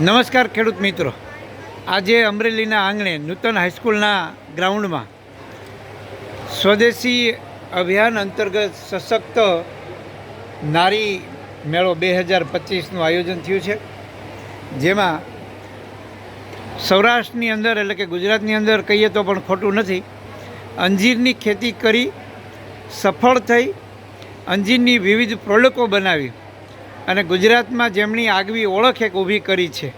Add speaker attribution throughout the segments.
Speaker 1: નમસ્કાર ખેડૂત મિત્રો. આજે અમરેલીના આંગણે નૂતન હાઈસ્કૂલના ગ્રાઉન્ડમાં સ્વદેશી અભિયાન અંતર્ગત સશક્ત નારી મેળો બે હજાર પચીસનું આયોજન થયું છે. જેમાં સૌરાષ્ટ્રની અંદર એટલે કે ગુજરાતની અંદર કહીએ તો પણ ખોટું નથી. અંજીરની ખેતી કરી, સફળ થઈ, અંજીરની વિવિધ પ્રોડક્ટો બનાવી અને ગુજરાતમાં જેમની આગવી ઓળખ એક ઊભી કરી છે.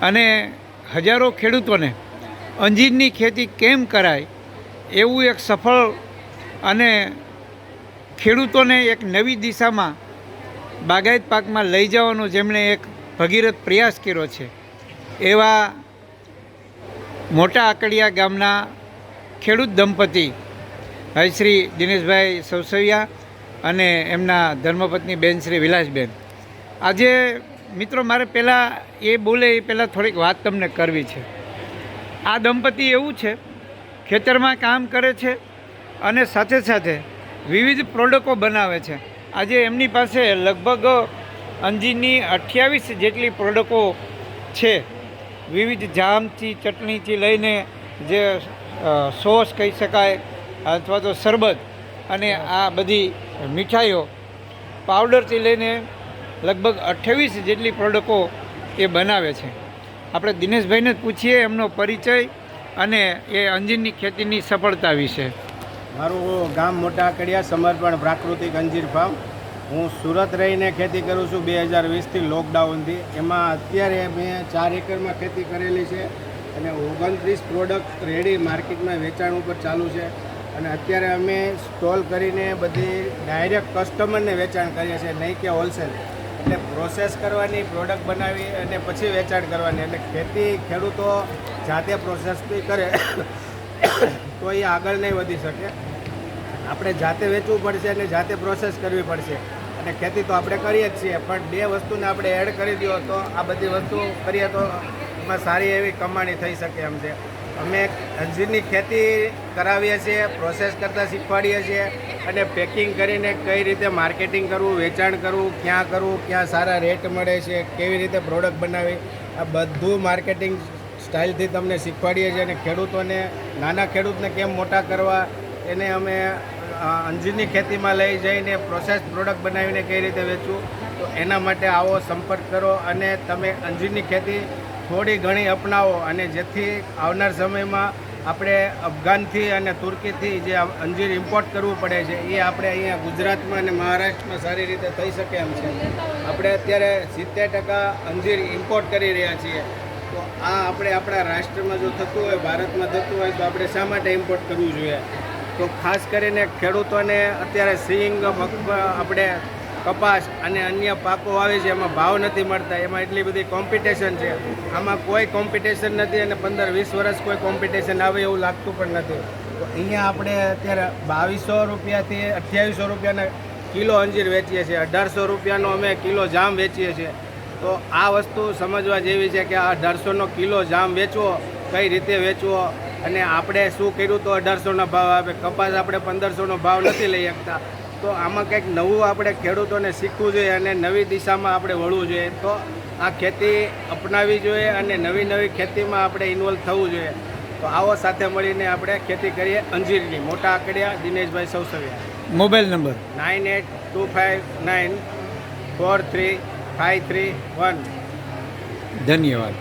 Speaker 1: અને હજારો ખેડૂતોને અંજીરની ખેતી કેમ કરાય એવું એક સફળ અને ખેડૂતોને એક નવી દિશામાં બાગાયત પાકમાં લઈ જવાનો જેમણે એક ભગીરથ પ્રયાસ કર્યો છે. એવા મોટા આકડિયા ગામના ખેડૂત દંપતી ભાઈ શ્રી દિનેશભાઈ સવસવિયા અને એમના ધર્મપત્ની બેન શ્રી વિલાસબેન. આજે, મિત્રો, મારે પહેલાં એ બોલે, એ પહેલાં થોડીક વાત તમને કરવી છે. આ દંપતી એવું છે, ખેતરમાં કામ કરે છે અને સાથે સાથે વિવિધ પ્રોડક્ટો બનાવે છે. આજે એમની પાસે લગભગ અંજીરની અઠ્યાવીસ જેટલી પ્રોડક્ટો છે. વિવિધ જામથી, ચટણીથી લઈને જે સોસ કહી શકાય અથવા તો શરબત અને આ બધી મીઠાઈઓ, પાવડરથી લઈને લગભગ અઠ્યાવીસ જેટલી પ્રોડક્ટો એ બનાવે છે. આપણે દિનેશભાઈને જ પૂછીએ એમનો પરિચય અને એ અંજીરની ખેતીની સફળતા વિશે.
Speaker 2: મારું ગામ મોટા આકડિયા સમર્પણ પ્રાકૃતિક અંજીર ફાર્મ હું સુરત રહીને ખેતી કરું છું બે હજાર વીસથી લોકડાઉનથી. એમાં અત્યારે મેં ચાર એકરમાં ખેતી કરેલી છે અને ઓગણત્રીસ પ્રોડક્ટ રેડી માર્કેટમાં વેચાણ ઉપર ચાલુ છે. અને અત્યારે અમે સ્ટોલ કરીને બધી ડાયરેક્ટ કસ્ટમરને વેચાણ કરીએ છીએ, નહીં કે હોલસેલ એટલે પ્રોસેસ કરવાની પ્રોડક્ટ બનાવી અને પછી વેચાણ કરવાની. એટલે ખેતી ખેડૂતો જાતે પ્રોસેસથી કરે, તો એ આગળ નહીં વધી શકે. આપણે જાતે વેચવું પડશે અને જાતે પ્રોસેસ કરવી પડશે. અને ખેતી તો આપણે કરીએ જ છીએ, પણ બે વસ્તુને આપણે એડ કરી દો તો આ બધી વસ્તુ કરીએ તો એમાં સારી એવી કમાણી થઈ શકે એમ છે. અમે અંજીરની ખેતી કરાવીએ છીએ પ્રોસેસ કરતાં શીખવાડીએ છીએ અને પેકિંગ કરીને કઈ રીતે માર્કેટિંગ કરવું, વેચાણ કરવું, ક્યાં કરવું, ક્યાં સારા રેટ મળે છે, કેવી રીતે પ્રોડક્ટ બનાવી, આ બધું માર્કેટિંગ સ્ટાઇલથી તમને શીખવાડીએ છીએ અને ખેડૂતોને, નાના ખેડૂતને કેમ મોટા કરવા, એને અમે અંજીરની ખેતીમાં લઈ જઈને પ્રોસેસ પ્રોડક્ટ બનાવીને કઈ રીતે વેચવું, તો એના માટે આવો સંપર્ક કરો અને તમે અંજીરની ખેતી થોડી ઘણી અપનાવો અને જેથી આવનાર સમયમાં આપણે અફઘાનથી અને તુર્કીથી જે અંજીર ઇમ્પોર્ટ કરવું પડે છે, એ આપણે અહીંયા ગુજરાતમાં અને મહારાષ્ટ્રમાં સારી રીતે થઈ શકે એમ છે. આપણે અત્યારે સિત્તેર ટકા અંજીર ઇમ્પોર્ટ કરી રહ્યા છીએ. તો આ આપણે આપણા રાષ્ટ્રમાં જો થતું હોય, ભારતમાં થતું હોય, તો આપણે શા માટે ઇમ્પોર્ટ કરવું જોઈએ? તો ખાસ કરીને ખેડૂતોને અત્યારે સિંગ આપણે કપાસ અને અન્ય પાકો આવે છે, એમાં ભાવ નથી મળતા, એમાં એટલી બધી કોમ્પિટિશન છે. આમાં કોઈ કોમ્પિટિશન નથી અને પંદર વીસ વર્ષ કોઈ કોમ્પિટિશન આવે એવું લાગતું પણ નથી. તો અહીંયા આપણે અત્યારે બાવીસો રૂપિયાથી અઠ્યાવીસો રૂપિયાના કિલો અંજીર વેચીએ છીએ. અઢારસો રૂપિયાનો અમે કિલો જામ વેચીએ છીએ. તો આ વસ્તુ સમજવા જેવી છે કે આ અઢારસોનો કિલો જામ વેચવો, કઈ રીતે વેચવો અને આપણે શું કર્યું તો અઢારસોનો ભાવ આપે કપાસ આપણે પંદરસોનો ભાવ નથી લઈ શકતા. તો આમાં કંઈક નવું આપણે ખેડૂતોને શીખવું જોઈએ અને નવી દિશામાં આપણે વળવું જોઈએ. તો આ ખેતી અપનાવી જોઈએ અને નવી નવી ખેતીમાં આપણે ઇન્વોલ્વ થવું જોઈએ. તો આવો સાથે મળીને આપણે ખેતી કરીએ. અંજીરની Mota Akadiya Dineshbhai Sausaviya.
Speaker 1: Mobile number?
Speaker 2: Nine eight two five nine four three five three one.
Speaker 1: ધન્યવાદ.